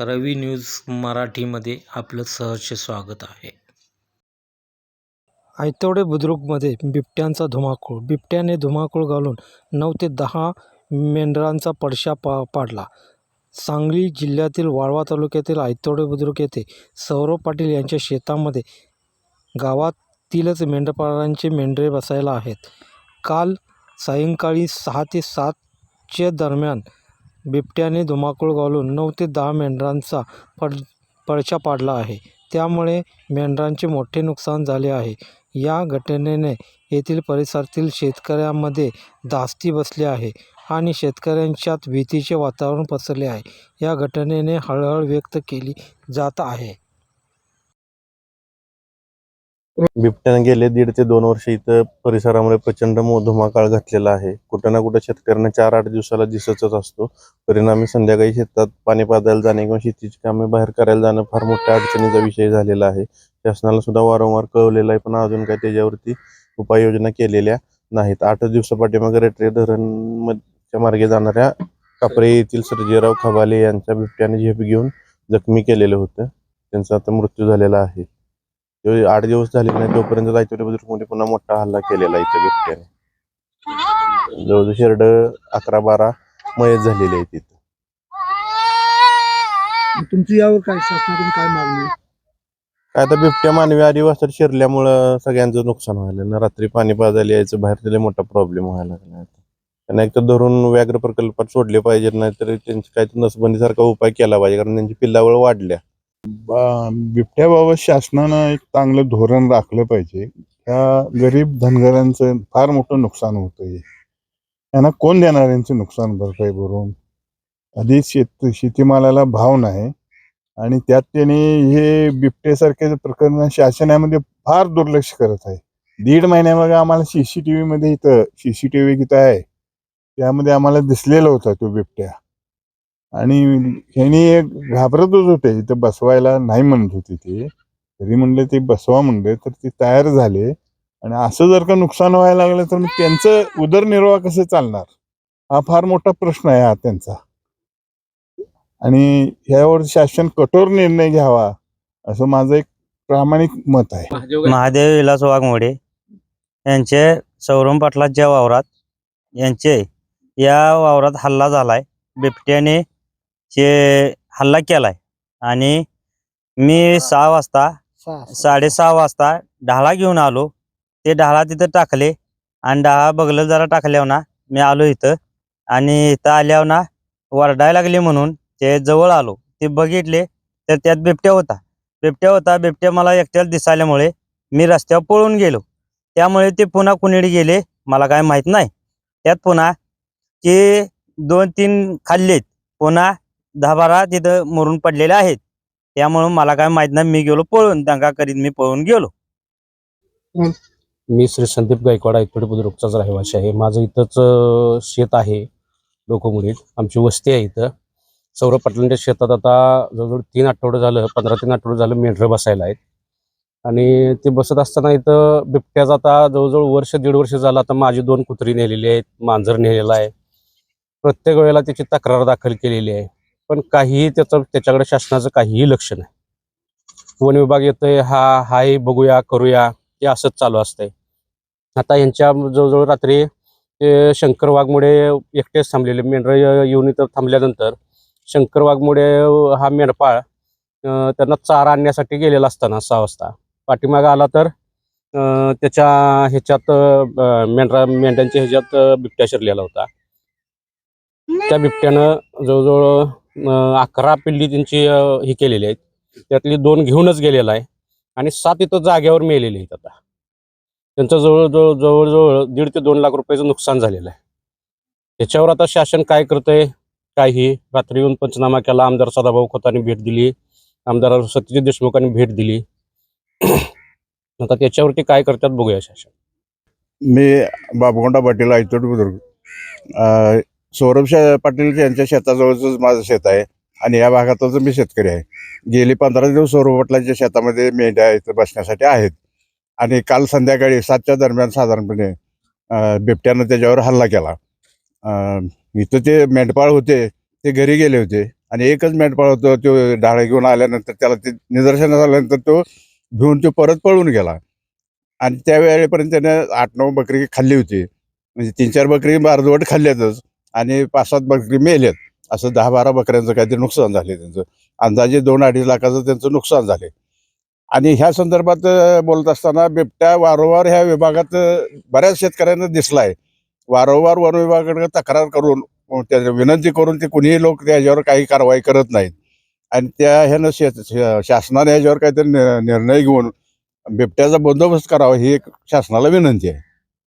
रवी news मराठीमध्ये आपलं सहर्ष स्वागत आहे. आयतवडे बुद्रुकमध्ये बिबट्यांचा धुमाकूळ. बिबट्याने धुमाकूळ घालून नऊ ते दहा मेंढरांचा पडशा पा पाडला. सांगली जिल्ह्यातील वाळवा तालुक्यातील आयतवडे बुद्रुक येथे सौरव पाटील यांच्या शेतामध्ये गावातीलच मेंढपाळांचे मेंढरे बसायला आहेत. काल सायंकाळी सहा ते सातच्या दरम्यान बिबट्याने धुमाकूळ घालून नऊ ते दहा मेंढरांचा पड पडशा पाडला आहे. त्यामुळे मेंढरांचे मोठे नुकसान झाले आहे. या घटनेने येथील परिसरातील शेतकऱ्यांमध्ये धास्ती बसली आहे आणि शेतकऱ्यांच्यात भीतीचे वातावरण पसरले आहे. या घटनेने हळहळ व्यक्त केली जात आहे. बिबट्याने गेले दीड ते दोन वर्ष इथं परिसरामध्ये प्रचंड धुमाकाळ घातलेला आहे. कुठं ना कुठं शेतकऱ्यांना चार आठ दिवसाला दिसतच असतो. परिणामी संध्याकाळी शेतात पाणी पाजायला जाणे किंवा शेतीची कामे बाहेर करायला जाणं फार मोठ्या अडचणीचा विषय झालेला आहे. शासनाला सुद्धा वारंवार कळवलेला आहे पण अजून काही त्याच्यावरती उपाययोजना केलेल्या नाहीत. आठ दिवसापाठीमागे रेटरे धरणच्या मार्गे जाणाऱ्या कापरे येथील सर्जेराव खबाले यांच्या बिबट्याने झेप घेऊन जखमी केलेलं होतं. त्यांचा आता मृत्यू झालेला आहे. आठ दिवस झाले नाही तोपर्यंत जायचवडे बुद्रुकमध्ये पुन्हा मोठा हल्ला केलेला त्या बिबट्याने. जवळजवळ शेरड अकरा बारा मयत झालेले आहे तिथं तुमची यावर काय शासनाकडून काय मागणी? काय आता बिबट्या मानवी आदिवासात शिरल्यामुळं सगळ्यांचं नुकसान व्हायला ना रात्री पाणी पाजायला यायचं बाहेर त्याला मोठा प्रॉब्लेम व्हायला लागला त्यांना एक तर धरून व्याघ्र प्रकल्पात सोडले पाहिजेत नाही तर त्यांची काय नसबंदीसारखा उपाय केला पाहिजे कारण त्यांची पिल्लावळ वाढल्या. बिबट्याबाबत शासनानं एक चांगलं धोरण राखलं पाहिजे. त्या गरीब धनगरांचं फार मोठं नुकसान होतंय. यांना कोण देणार यांचं नुकसान भरपाई भरून? आधी शेत शेतीमालाला भाव नाही. आणि त्यात त्यांनी हे बिबट्यासारखे प्रकरण शासनामध्ये फार दुर्लक्ष करत आहे. दीड महिन्यामध्ये आम्हाला सीसीटीव्ही मध्ये इथं सीसीटीव्ही इथं आहे. त्यामध्ये आम्हाला दिसलेला होता तो बिबट्या. आणि ह्यांनी एक घाबरतच होते. इथं बसवायला नाही म्हणत होते ते. तरी म्हणले ते बसवा म्हणले तर ते तयार झाले. आणि असं जर का नुकसान व्हायला लागलं तर मग त्यांचं उदरनिर्वाह कसं चालणार? हा फार मोठा प्रश्न आहे हा त्यांचा. आणि ह्यावर शासन कठोर निर्णय घ्यावा असं माझं एक प्रामाणिक मत आहे. महादेव विलास वाघमोडे यांचे सौरभ पाटलाच्या वावरात यांचे या वावरात हल्ला झालाय. बिबट्याने चे हल्ला केलाय. आणि मी सहा वाजता साडेसहा वाजता ढाळा घेऊन आलो. ते ढाळा तिथं टाकले. आणि ढाळा बगलं जरा टाकल्यावर ना मी आलो इथं. आणि इथं आल्यावर ना वरडायला लागले म्हणून ते जवळ आलो. ते बघितले तर त्यात बिबट्या होता. बिबट्या होता बिबट्या मला एकट्याला दिसायल्यामुळे मी रस्त्यावर पळून गेलो. त्यामुळे ते पुन्हा कुणीकडे गेले मला काय माहीत नाही. त्यात पुन्हा ते दोन तीन खाल्लेत. पुन्हा दहा बारा तिथं मरून पडलेले आहेत. त्यामुळे मला काय माहीत नाही मी गेलो पळून दंगा करीत मी पळून गेलो. मी श्री संदीप गायकवाड आयतोडे बुद्रुकचाच रहिवासी आहे. माझं इथंच अं, शेत आहे डोकोमुडीत आमची वस्ती आहे इथं. सौरभ पाटलांच्या शेतात आता जवळजवळ तीन आठवडं झालं पंधरा तीन आठवडं झालं मेंढरं बसायला आहेत. आणि ते बसत असताना इथं बिबट्याचा आता जवळजवळ वर्ष दीड वर्ष झालं आता माझी दोन कुत्री नेलेली आहेत मांजर नेलेला आहे. प्रत्येक वेळेला त्याची तक्रार दाखल केलेली आहे. पण काहीही त्याचं त्याच्याकडे शासनाचं काहीही लक्ष नाही. वन विभाग येतोय हा हाय बघूया करूया हे असंच चालू असतंय. आता यांच्या जवळजवळ रात्री ते शंकर वाघमुळे एकटेच थांबलेले. मेंढर येऊन इथं थांबल्यानंतर शंकर वाघमुळे हा मेंढपाळ त्यांना चारा आणण्यासाठी गेलेला असताना सहा वाजता. पाठीमागं आला तर अं, त्याच्या ह्याच्यात मेंढरा मेंढ्यांच्या ह्याच्यात बिबट्या शिरलेला होता. त्या बिबट्यानं जवळजवळ अकरा पिल्ली त्यांची ही केलेली आहेत. त्यातली दोन घेऊनच गेलेला आहे. आणि सात इथं जाग्यावर मेलेले आहेत आता. त्यांचं जवळजवळ जवळजवळ दीड ते दोन लाख रुपयाचं नुकसान झालेलं आहे. त्याच्यावर आता शासन काय करतंय? काही रात्री येऊन पंचनामा केला. आमदार सदाभाऊ खोतांनी भेट दिली. आमदार सत्यजित देशमुखांनी भेट दिली. आता त्याच्यावरती काय करतात बघूया शासन. मी बाबगोंडा पाटील आयतोड बुद्रुक. सौरभ पाटील यांच्या शेताजवळच माझं शेत आहे आणि या भागातच मी शेतकरी आहे. गेली पंधरा दिवस सौरभ पाटलांच्या शेतामध्ये मेंढ्या इथं बसण्यासाठी आहेत. आणि काल संध्याकाळी सातच्या दरम्यान साधारणपणे बिबट्यानं त्याच्यावर हल्ला केला. इथं ते मेंढपाळ होते ते घरी गेले होते. आणि एकच मेंढपाळ होतो तो डाळ घेऊन आल्यानंतर त्याला ते निदर्शनास आल्यानंतर तो घेऊन तो परत पळून गेला. आणि त्यावेळेपर्यंत त्यानं आठ नऊ बकरी खाल्ली होती. म्हणजे तीन चार बकरी अर्धवट खाल्ल्यातच. आणि पाच सात बकरी मेल्यात असं दहा बारा बकऱ्यांचं काहीतरी नुकसान झाले त्यांचं. अंदाजे दोन अडीच लाखाचं त्यांचं नुकसान झाले आणि ह्या संदर्भात बोलत असताना बिबट्या वारंवार ह्या विभागात बऱ्याच शेतकऱ्यांना दिसला आहे वारंवार वन विभागाकडे तक्रार करून त्या विनंती करून ते कुणीही लोक त्याच्यावर काही कारवाई करत नाहीत. आणि त्या ह्यानं शेत शासनाने ह्याच्यावर काहीतरी निर्णय घेऊन बिबट्याचा बंदोबस्त करावा ही एक शासनाला विनंती आहे.